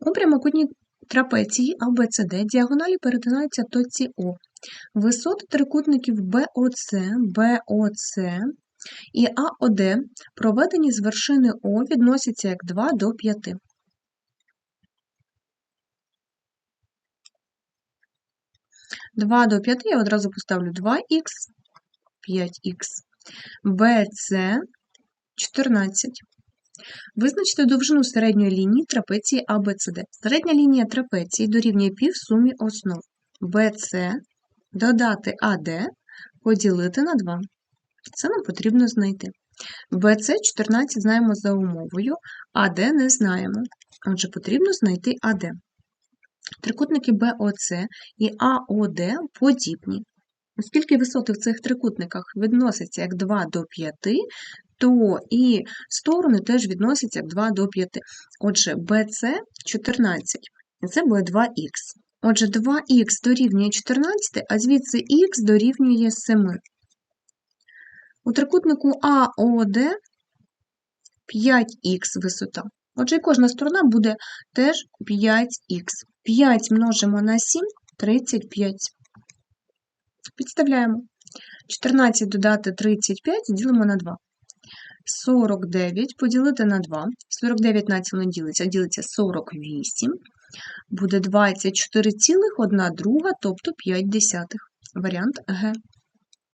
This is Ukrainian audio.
У прямокутній трапеції ABCD діагоналі перетинаються точці О. Висоти трикутників BOC, BOC і АОД, проведені з вершини О, відносяться як 2 до 5. Два до 5 я одразу поставлю 2х, 5х, BC 14. Визначте довжину середньої лінії трапеції ABCD. Середня лінія трапеції дорівнює півсумі основ BC додати AD поділити на 2. Це нам потрібно знайти. BC 14 знаємо за умовою, AD не знаємо. Отже, потрібно знайти AD. Трикутники BOC і AOD подібні. Оскільки висоти в цих трикутниках відносяться як 2 до 5, то і сторони теж відносяться 2 до 5. Отже, BC 14, і це буде 2х. Отже, 2х дорівнює 14, а звідси х дорівнює 7. У трикутнику АОД 5х висота. Отже, і кожна сторона буде теж 5х. 5 множимо на 7 35. Підставляємо. 14 додати 35 ділимо на 2. 49 поділити на 2. 49 на ділиться, ділиться 48. Буде 24,1 друга, тобто 5 десятих. Варіант Г.